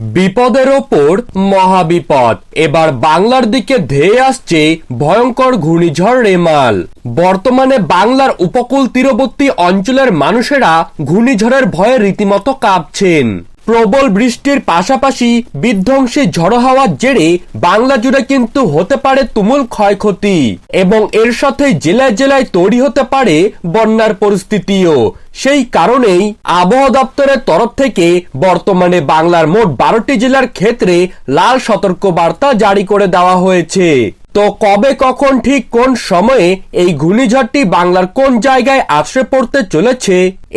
বিপদের ওপর মহাবিপদ। এবার বাংলার দিকে ধেয়ে আসছে ভয়ঙ্কর ঘূর্ণিঝড় রেমাল। বর্তমানে বাংলার উপকূল তীরবর্তী অঞ্চলের মানুষেরা ঘূর্ণিঝড়ের ভয়ে রীতিমতো কাঁপছেন। প্রবল বৃষ্টির পাশাপাশি বিধ্বংসী ঝড়ো হাওয়ার জেরে বাংলা জুড়ে কিন্তু হতে পারে তুমুল ক্ষয়ক্ষতি এবং এর সাথে জেলায় জেলায় তৈরি হতে পারে বন্যার পরিস্থিতিও। সেই কারণেই আবহাওয়া দপ্তরের তরফ থেকে বর্তমানে বাংলার মোট বারোটি জেলার ক্ষেত্রে লাল সতর্ক বার্তা জারি করে দেওয়া হয়েছে। তো কবে কখন ঠিক কোন সময়ে এই ঘূর্ণিঝড়টি বাংলার কোন জায়গায় আছড়ে পড়তে চলেছে?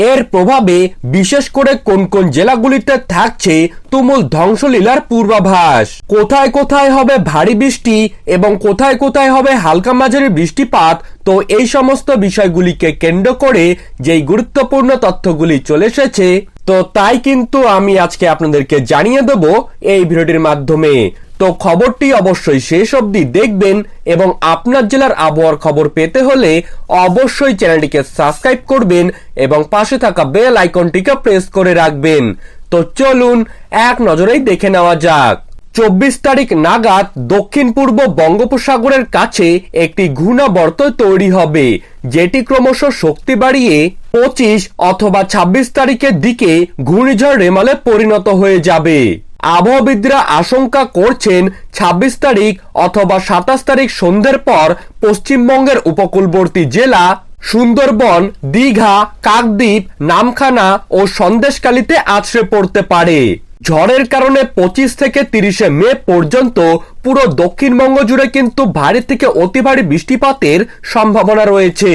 এর প্রভাবে বিশেষ করে কোন কোন জেলাগুলিতে থাকছে তুমুল ধ্বংসলীলার পূর্বাভাস? কোথায় কোথায় হবে ভারী বৃষ্টি এবং কোথায় কোথায় হবে হালকা মাঝারি বৃষ্টিপাত? তো এই সমস্ত বিষয়গুলিকে কেন্দ্র করে যেই গুরুত্বপূর্ণ তথ্যগুলি চলে এসেছে তো তাই কিন্তু আমি আজকে আপনাদেরকে জানিয়ে দেব এই ভিডিওটির মাধ্যমে। তো খবরটি অবশ্যই শেষ অবধি দেখবেন এবং আপনার জেলার আবহাওয়ার খবর পেতে হলে অবশ্যই চ্যানেলটিকে সাবস্ক্রাইব করবেন এবং পাশে থাকা বেল আইকনটিকে প্রেস করে রাখবেন। তো চলুন এক নজরেই দেখে নেওয়া যাক। চব্বিশ তারিখ নাগাদ দক্ষিণ পূর্ব বঙ্গোপসাগরের কাছে একটি ঘূর্ণাবর্ত তৈরি হবে, যেটি ক্রমশ শক্তি বাড়িয়ে পঁচিশ অথবা ২৬ তারিখের দিকে ঘূর্ণিঝড় রেমালে পরিণত হয়ে যাবে। আবহাওয়াবিদরা আশঙ্কা করছেন ২৬ তারিখ অথবা সাতাশ তারিখ সন্ধ্যের পর পশ্চিমবঙ্গের উপকূলবর্তী জেলা সুন্দরবন, দীঘা, কাকদ্বীপ, নামখানা ও সন্দেশকালীতে আছড়ে পড়তে পারে। ঝড়ের কারণে পঁচিশ থেকে তিরিশে মে পর্যন্ত পুরো দক্ষিণবঙ্গ জুড়ে কিন্তু ভারী থেকে অতি ভারী বৃষ্টিপাতের সম্ভাবনা রয়েছে।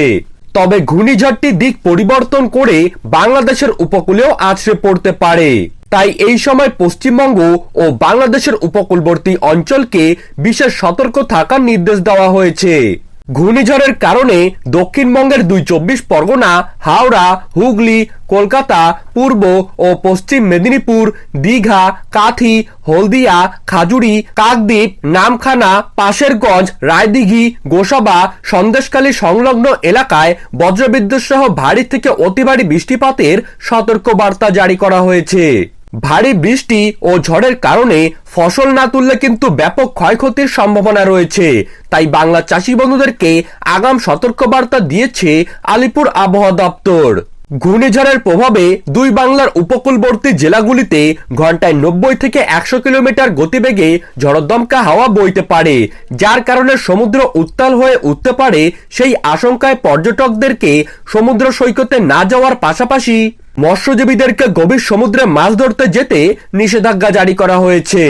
তবে ঘূর্ণিঝড়টি দিক পরিবর্তন করে বাংলাদেশের উপকূলেও আছড়ে পড়তে পারে। তাই এই সময় পশ্চিমবঙ্গ ও বাংলাদেশের উপকূলবর্তী অঞ্চলকে বিশেষ সতর্ক থাকার নির্দেশ দেওয়া হয়েছে। ঘূর্ণিঝড়ের কারণে দক্ষিণবঙ্গের দুই চব্বিশ পরগনা, হাওড়া, হুগলি, কলকাতা, পূর্ব ও পশ্চিম মেদিনীপুর, দীঘা, কাথি, হলদিয়া, খাজুরি, কাকদ্বীপ, নামখানা, পাশেরগঞ্জ, রায়দিঘি, গোসাবা সন্দেশকালী সংলগ্ন এলাকায় বজ্রবিদ্যুৎ সহ ভারী থেকে অতি বৃষ্টিপাতের সতর্ক বার্তা জারি করা হয়েছে। ভারী বৃষ্টি ও ঝড়ের কারণে ফসল না তুললে কিন্তু ব্যাপক ক্ষয়ক্ষতির সম্ভাবনা রয়েছে। তাই বাংলা চাষি বন্ধুদেরকে আগাম সতর্কবার্তা দিয়েছে আলিপুর আবহাওয়া দপ্তর। ঘূর্ণিঝড়ের প্রভাবে দুই বাংলার উপকূলবর্তী জেলাগুলিতে ঘন্টায় নব্বই থেকে একশো কিলোমিটার গতিবেগে ঝড়দমকা হাওয়া বইতে পারে, যার কারণে সমুদ্র উত্তাল হয়ে উঠতে পারে সেই আশঙ্কায় পর্যটকদেরকে সমুদ্র সৈকতে না যাওয়ার পাশাপাশি মৎস্যজীবীদেরকে গভীর সমুদ্রে মাছ ধরতে যেতে নিষেধাজ্ঞা জারি করা হয়েছে।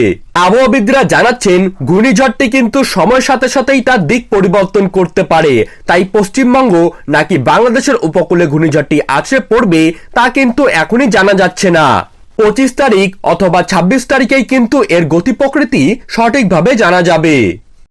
আবহাওয়াবিদরা জানাচ্ছেন, ঘূর্ণিঝড়টি কিন্তু সময়ের সাথে সাথেই তার দিক পরিবর্তন করতে পারে। তাই পশ্চিমবঙ্গ নাকি বাংলাদেশের উপকূলে ঘূর্ণিঝড়টি আছড়ে পড়বে তা কিন্তু এখনই জানা যাচ্ছে না। পঁচিশ তারিখ অথবা ২৬ তারিখেই কিন্তু এর গতি প্রকৃতি সঠিকভাবে জানা যাবে।